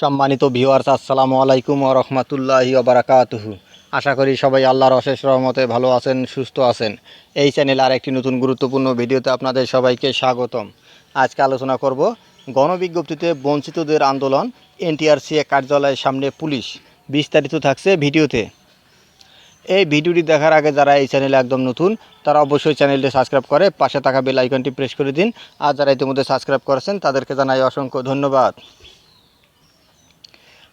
সম্মানিত ভিউয়ার্স আসসালামু আলাইকুম ও রহমতুল্লাহি বারাকাতুহু। আশা করি সবাই আল্লাহর অশেষ রহমতে ভালো আছেন, সুস্থ আছেন। এই চ্যানেলে আর একটি নতুন গুরুত্বপূর্ণ ভিডিওতে আপনাদের সবাইকে স্বাগতম। আজকে আলোচনা করব গণবিজ্ঞপ্তিতে বঞ্চিতদের আন্দোলন এনটিআরসিএ কার্যালয়ের সামনে পুলিশ। বিস্তারিত থাকছে ভিডিওতে। এই ভিডিওটি দেখার আগে যারা এই চ্যানেলে একদম নতুন, তারা অবশ্যই চ্যানেলটি সাবস্ক্রাইব করে পাশে থাকা বেল আইকনটি প্রেস করে দিন। আর যারা ইতিমধ্যে সাবস্ক্রাইব করেছেন, তাদেরকে জানাই অসংখ্য ধন্যবাদ।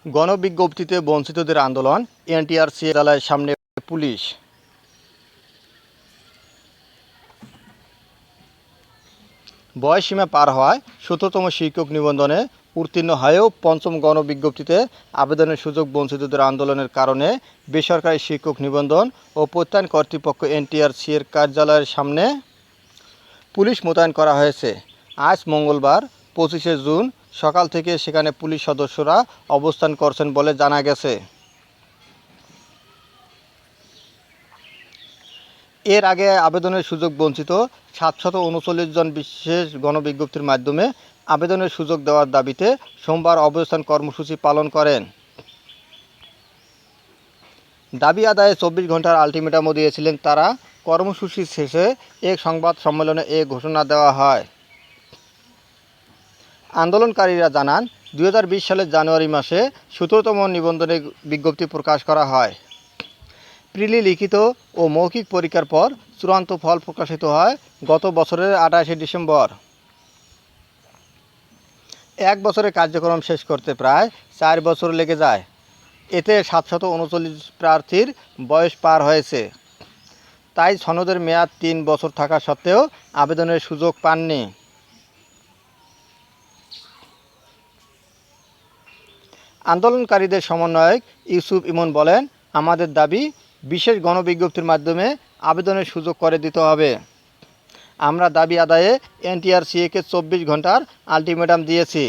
গণবিজ্ঞপ্তিতে বঞ্চিতদের আন্দোলন, এনটিআরসি জেলায় সামনে পুলিশ। বয়সীমা পার হওয়ায় সতেরোতম শিক্ষক নিবন্ধনে উত্তীর্ণ হয়েও পঞ্চম গণবিজ্ঞপ্তিতে আবেদনের সুযোগ বঞ্চিতদের আন্দোলনের কারণে বেসরকারি শিক্ষক নিবন্ধন ও প্রত্যয়ন কর্তৃপক্ষ এনটিআরসি এর কার্যালয়ের সামনে পুলিশ মোতায়েন করা হয়েছে। আজ মঙ্গলবার, পঁচিশে জুন সকাল থেকে সেখানে পুলিশ সদস্যরা অবস্থান করছেন বলে জানা গেছে। এর আগে আবেদনের সুযোগ বঞ্চিত সাতশত উনচল্লিশ জন বিশেষ গণবিজ্ঞপ্তির মাধ্যমে আবেদনের সুযোগ দেওয়ার দাবিতে সোমবার অবস্থান কর্মসূচি পালন করেন। দাবি আদায়ে চব্বিশ ঘণ্টার আলটিমেটামও দিয়েছিলেন তারা। কর্মসূচি শেষে এক সংবাদ সম্মেলনে এ ঘোষণা দেওয়া হয়। আন্দোলনকারীরা জানান দু হাজার বিশ সালের জানুয়ারি মাসে সতেরোতম নিবন্ধনে বিজ্ঞপ্তি প্রকাশ করা হয়। প্রিলি লিখিত ও মৌখিক পরীক্ষার পর চূড়ান্ত ফল প্রকাশিত হয় গত বছরের আঠাশে ডিসেম্বর। এক বছরের কার্যক্রম শেষ করতে প্রায় চার বছর লেগে যায়। এতে সাতশত উনচল্লিশ প্রার্থীর বয়স পার হয়েছে। তাই সনদের মেয়াদ তিন বছর থাকা সত্ত্বেও আবেদনের সুযোগ পাননি। আন্দোলনকারীদের সমন্বয়ক ইউসুফ ইমন বলেন, আমাদের দাবি বিশেষ গণবিজ্ঞপ্তির মাধ্যমে আবেদনের সুযোগ করে দিতে হবে। আমরা দাবি আদায়ে এনটিআরসিএকে চব্বিশ ঘণ্টার আলটিমেটাম দিয়েছি।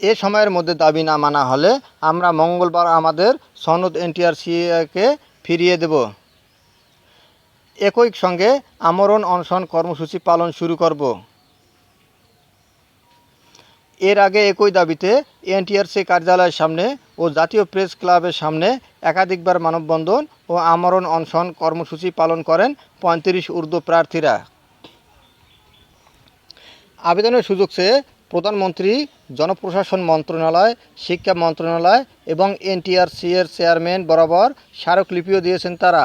এ সময়ের মধ্যে দাবি না মানা হলে আমরা মঙ্গলবার আমাদের সনদ এনটিআরসিএকে ফিরিয়ে দেব। একই সঙ্গে আমরণ অনশন কর্মসূচি পালন শুরু করব। এর আগে একই দাবিতে এনটিআরসি কার্যালয়ের সামনে ও জাতীয় প্রেস ক্লাবের সামনে একাধিকবার মানববন্ধন ও আমরণ অনশন কর্মসূচি পালন করেন পঁয়ত্রিশ উর্দু প্রার্থীরা। আবেদনের সুযোগ চেয়ে প্রধানমন্ত্রী, জনপ্রশাসন মন্ত্রণালয়, শিক্ষা মন্ত্রণালয় এবং এনটিআরসি এর চেয়ারম্যান বরাবর স্মারকলিপিও দিয়েছেন তারা।